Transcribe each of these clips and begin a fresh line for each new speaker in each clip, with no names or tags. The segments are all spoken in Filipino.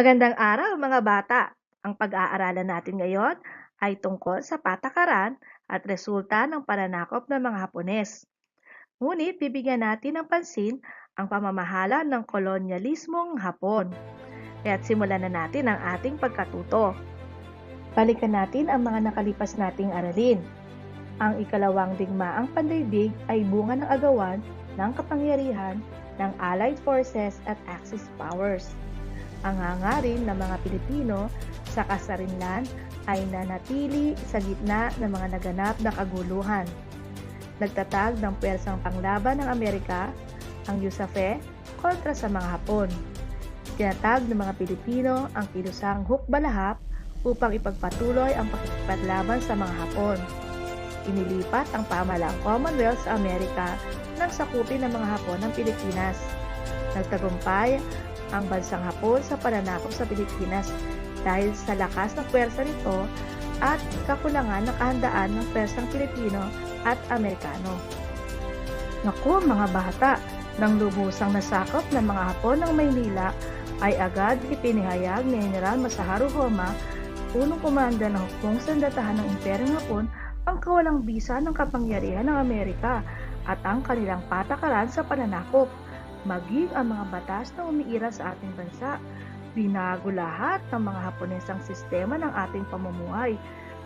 Magandang araw mga bata! Ang pag-aaralan natin ngayon ay tungkol sa patakaran at resulta ng pananakop ng mga Hapones. Ngunit bibigyan natin ng pansin ang pamamahala ng kolonyalismong Hapon. Kaya't simulan na natin ang ating pagkatuto. Balikan natin ang mga nakalipas nating aralin. Ang ikalawang digmaang pandaigdig ay bunga ng agawan ng kapangyarihan ng Allied Forces at Axis Powers. Ang hangarin ng mga Pilipino sa kasarinlan ay nanatili sa gitna ng mga naganap na kaguluhan. Nagtatag ng pwersang panglaban ng Amerika, ang USAFE, kontra sa mga Hapon. Tinatag ng mga Pilipino ang kilusang hukbalahap upang ipagpatuloy ang pakikipaglaban sa mga Hapon. Inilipat ang pamahalaang Commonwealth sa Amerika nang sakupin ng mga Hapon ng Pilipinas. Nagtagumpay ang bansang Hapon sa pananakop sa Pilipinas dahil sa lakas ng pwersa nito at kakulangan ng kahandaan ng pwersang Pilipino at Amerikano. Naku mga bata, nang lubusang nasakop ng mga Hapon ng Maynila ay agad ipinihayag ni General Masaharu Homa, punong komanda ng hukbong sandatahan ng Imperyong Hapon, ang kawalang bisa ng kapangyarihan ng Amerika at ang kanilang patakaran sa pananakop, maging ang mga batas na umiira sa ating bansa. Binago lahat ng mga Haponesang sistema ng ating pamumuhay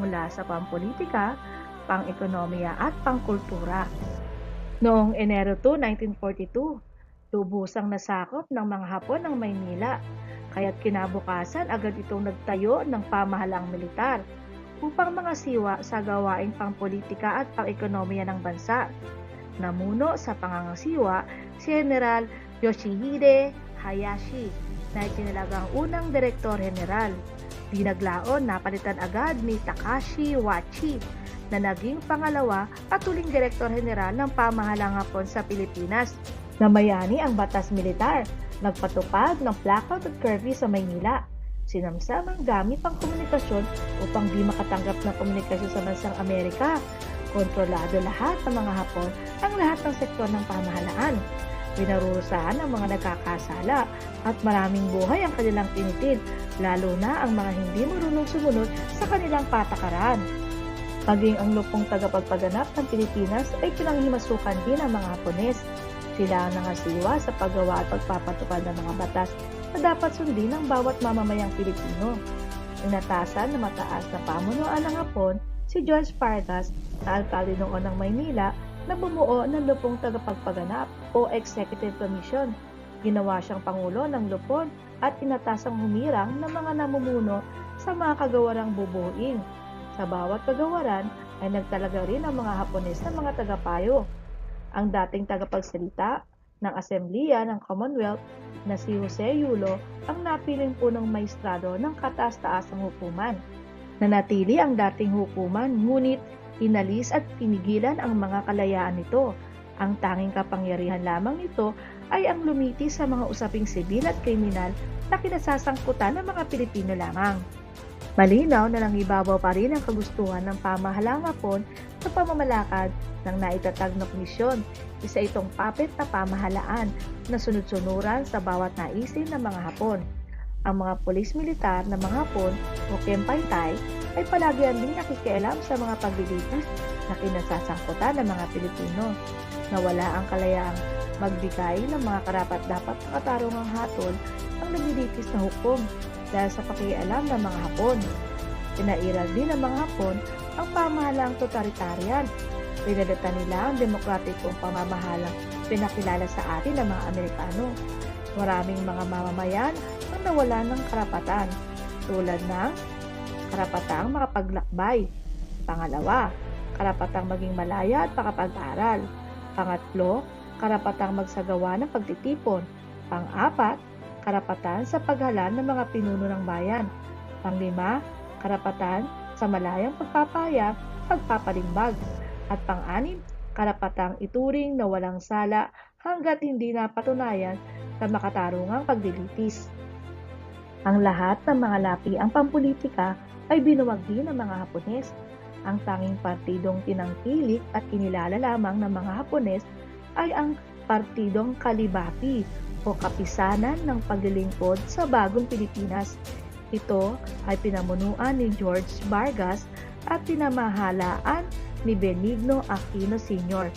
mula sa pampolitika, pang-ekonomiya at pangkultura. Noong Enero 2, 1942, lubusang nasakop ng mga Hapon ng Maynila, kaya't kinabukasan agad itong nagtayo ng pamahalang militar upang mga siwa sa gawaing pangpolitika at pang-ekonomiya ng bansa. Namuno sa pangangasiwa si General Yoshihide Hayashi na itinalagang unang direktor general. Binaglaon napalitan agad ni Takashi Wachi na naging pangalawa at huling direktor general ng pamahalang Hapon sa Pilipinas. Namayani ang batas militar, nagpatupad ng blackout at curfew sa Maynila. Sinamsam ang gamit pang komunikasyon upang di makatanggap ng komunikasyon sa bansang Amerika. Kontrolado lahat ng mga Hapon ang lahat ng sektor ng pamahalaan. Pinarurusahan ang mga nagkakasala at maraming buhay ang kanilang tinitid, lalo na ang mga hindi marunong sumunod sa kanilang patakaran. Maging ang lupong tagapagpaganap ng Pilipinas ay pinanghimasukan din ng mga Hapones. Sila ang nangasiwa sa paggawa at pagpapatupad ng mga batas na dapat sundin ng bawat mamamayang Pilipino. Inatasan na mataas na pamunuan ng Hapon si George Pargas na alkalde noon ng Maynila na bumuo ng lupong tagapagpaganap o Executive Commission. Ginawa siyang Pangulo ng Lupon at inatasang humirang ng mga namumuno sa mga kagawarang bubuuin. Sa bawat kagawaran ay nagtalaga rin ang mga Hapones na mga tagapayo. Ang dating tagapagsalita ng Assemblea ng Commonwealth na si Jose Yulo ang napiling punong maestrado ng kataas-taasang hukuman. Nanatili ang dating hukuman ngunit inalis at pinigilan ang mga kalayaan nito. Ang tanging kapangyarihan lamang nito ay ang lumiti sa mga usaping sibil at kriminal na kinasasangkutan ng mga Pilipino lamang. Malinaw na nangibabaw pa rin ang kagustuhan ng pamahalang Hapon sa pamamalakad ng naitatag na komisyon. Isa itong puppet na pamahalaan na sunod-sunuran sa bawat naisin ng mga Hapon. Ang mga polis militar ng mga Hapon o Kempantay ay palagi ang din nakikialam sa mga paglilitis na kinasasangkutan ng mga Pilipino. Nawala ang kalayaang magbigay ng mga karapat-dapat na katarungang hatol ang naglilitis na hukom dahil sa pakialam ng mga Hapon. Pinairal din ng mga Hapon ang pamahalang totalitarian. Pinalita nila ang demokratikong pamamahalang pinakilala sa atin ng mga Amerikano. Maraming mga mamamayan ang nawala ng karapatan tulad ng karapatang makapaglakbay. Pangalawa, karapatang maging malaya at makapag-aral. Pangatlo, karapatang magsagawa ng pagtitipon. Pang-apat, karapatan sa paghalan ng mga pinuno ng bayan. Panglima, karapatan sa malayang pagpapahayag, pagpapalimbag. At pang-anim, karapatang ituring na walang sala hanggat hindi napatunayan sa makatarungang pagdilitis. Ang lahat ng mga lapi ang pampolitika ay binuwag din ng mga Hapones. Ang tanging partidong tinangkilik at kinilala lamang ng mga Hapones ay ang Partidong Kalibati o kapisanan ng paglilingkod sa bagong Pilipinas. Ito ay pinamunuan ni George Vargas at pinamahalaan ni Benigno Aquino Sr.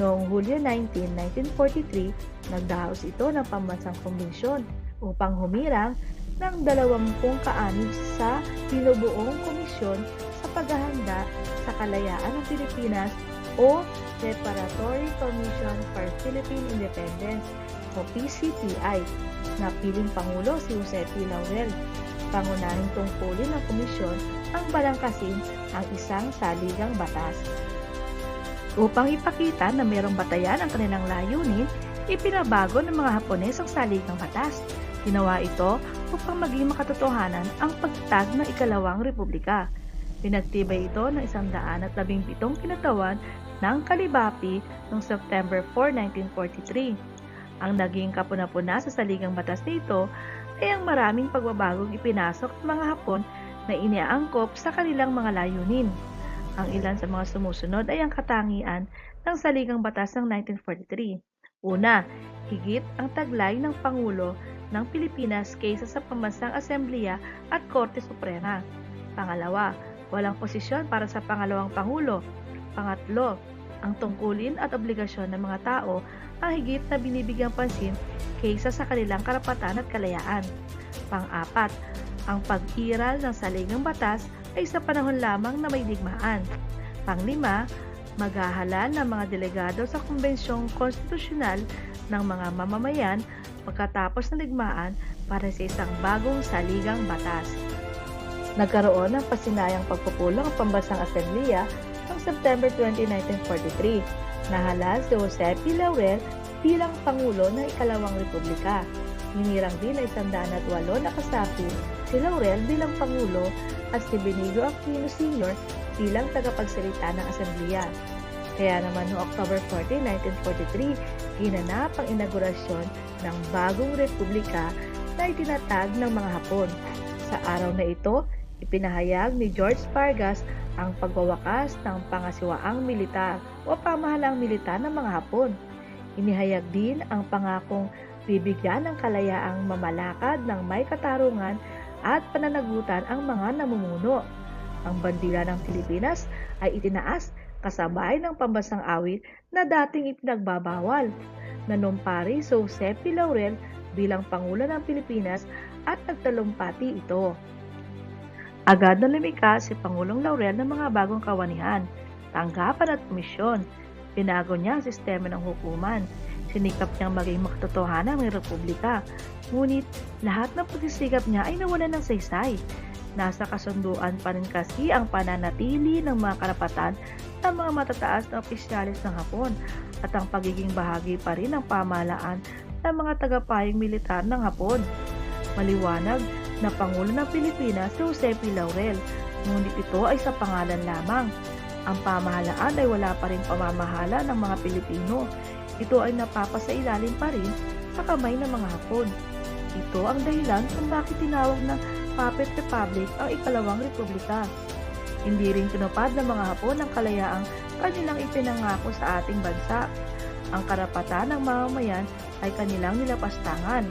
Noong Hulyo 19, 1943, nagdaos ito ng pambansang kombensyon upang humirang ng 20 kaanib sa binubuong komisyon sa paghahanda sa kalayaan ng Pilipinas o Preparatory Commission for Philippine Independence o PCPI na piling Pangulo si Jose P. Laurel. Pangunahing tungkulin ng komisyon ang balangkasin ang isang saligang batas. Upang ipakita na mayroong batayan ang kanilang layunin, ipinabago ng mga Hapones ang saligang batas. Ginawa ito upang maging makatotohanan ang pagtatag ng ikalawang republika. Pinagtibay ito ng isang daan at labing pitong kinatawan ng Kalibapi noong September 4, 1943. Ang naging kapuna-puna sa saligang batas nito ay ang maraming pagbabagong ipinasok ng mga Hapon na iniaangkop sa kanilang mga layunin. Ang ilan sa mga sumusunod ay ang katangian ng saligang batas ng 1943. Una, higit ang taglay ng Pangulo ng Pilipinas kaysa sa Pambansang Asembleya at Korte Suprema. Pangalawa, walang posisyon para sa pangalawang Pangulo. Pangatlo, ang tungkulin at obligasyon ng mga tao ang higit na binibigyang pansin kaysa sa kanilang karapatan at kalayaan. Pang-apat, ang pag-iral ng saligang batas ay sa panahon lamang na may digmaan. Panglima, maghahalal ng mga delegado sa Kumbensyong Konstitusyonal ng mga mamamayan pagkatapos ng digmaan para sa isang bagong saligang batas. Nagkaroon ng pasinayang pagpupulong ang Pambansang Asembleya noong September 20, 1943. Nahalal si Jose P. Laurel bilang Pangulo ng Ikalawang Republika. Hinirang din at walo na kasapi si Laurel bilang Pangulo at si Benigno Aquino Sr. bilang tagapagsalita ng Asembleya. Kaya naman noong October 14, 1943, ginanap ang inaugurasyon ng bagong republika na itinatag ng mga Hapon. Sa araw na ito, ipinahayag ni George Vargas ang pagwawakas ng pangasiwaang militar o pamahalaang militar ng mga Hapon. Inihayag din ang pangakong bibigyan ng kalayaang mamalakad ng may katarungan at pananagutan ang mga namumuno. Ang bandila ng Pilipinas ay itinaas kasabay ng pambansang awit na dating ipinagbabawal. Nanumpari si Jose P. Laurel bilang Pangulo ng Pilipinas at nagtalumpati ito. Agad na lumika si Pangulong Laurel ng mga bagong kawanihan, tanggapan at komisyon. Binago niya ang sistema ng hukuman. Sinikap niyang maging makatotohanan ng republika. Ngunit lahat ng pagsisikap niya ay nawalan ng saysay. Nasa kasunduan pa rin kasi ang pananatili ng mga karapatan ng mga matataas na opisyalis ng Hapon at ang pagiging bahagi pa rin ng pamahalaan ng mga tagapayong militar ng Hapon. Maliwanag na Pangulo ng Pilipinas si Jose P. Laurel, ngunit ito ay sa pangalan lamang. Ang pamahalaan ay wala pa rin pamamahala ng mga Pilipino. Ito ay napapasailalim pa rin sa kamay ng mga Hapon. Ito ang dahilan kung bakit tinawag ng Puppet Republic ang ikalawang republika. Hindi rin tinupad ng mga Hapon ang kalayaang kanilang ipinangako sa ating bansa. Ang karapatan ng mamamayan ay kanilang nilapastangan.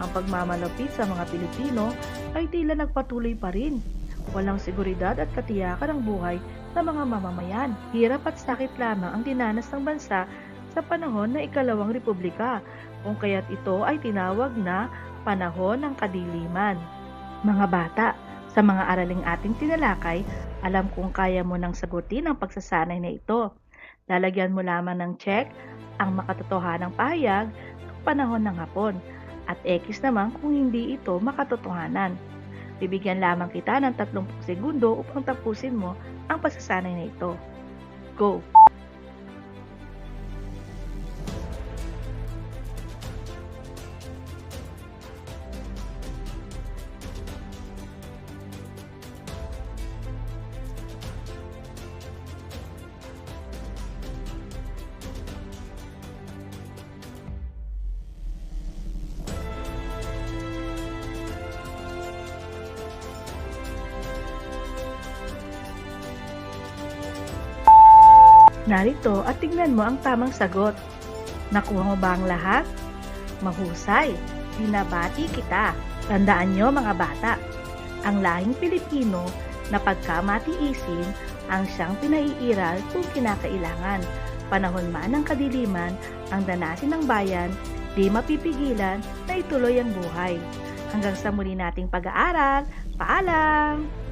Ang pagmamalapit sa mga Pilipino ay tila nagpatuloy pa rin. Walang seguridad at katiyakan ng buhay ng mga mamamayan. Hirap at sakit lamang ang dinanas ng bansa sa panahon ng ikalawang republika, kung kaya't ito ay tinawag na panahon ng kadiliman. Mga bata, sa mga araling ating tinalakay, alam kong kaya mo nang sagutin ang pagsasanay na ito. Lalagyan mo lamang ng check ang makatotohanang pahayag ng panahon ng hapon at X naman kung hindi ito makatotohanan. Bibigyan lamang kita ng 30 segundo upang tapusin mo ang pagsasanay na ito. Go! Narito at tignan mo ang tamang sagot. Nakuha mo ba ang lahat? Mahusay, binabati kita. Tandaan nyo mga bata, ang lahing Pilipino na pagkamatiisin ang siyang pinaiiral kung kinakailangan. Panahon man ng kadiliman, ang danasin ng bayan, di mapipigilan na ituloy ang buhay. Hanggang sa muli nating pag-aaral, paalam!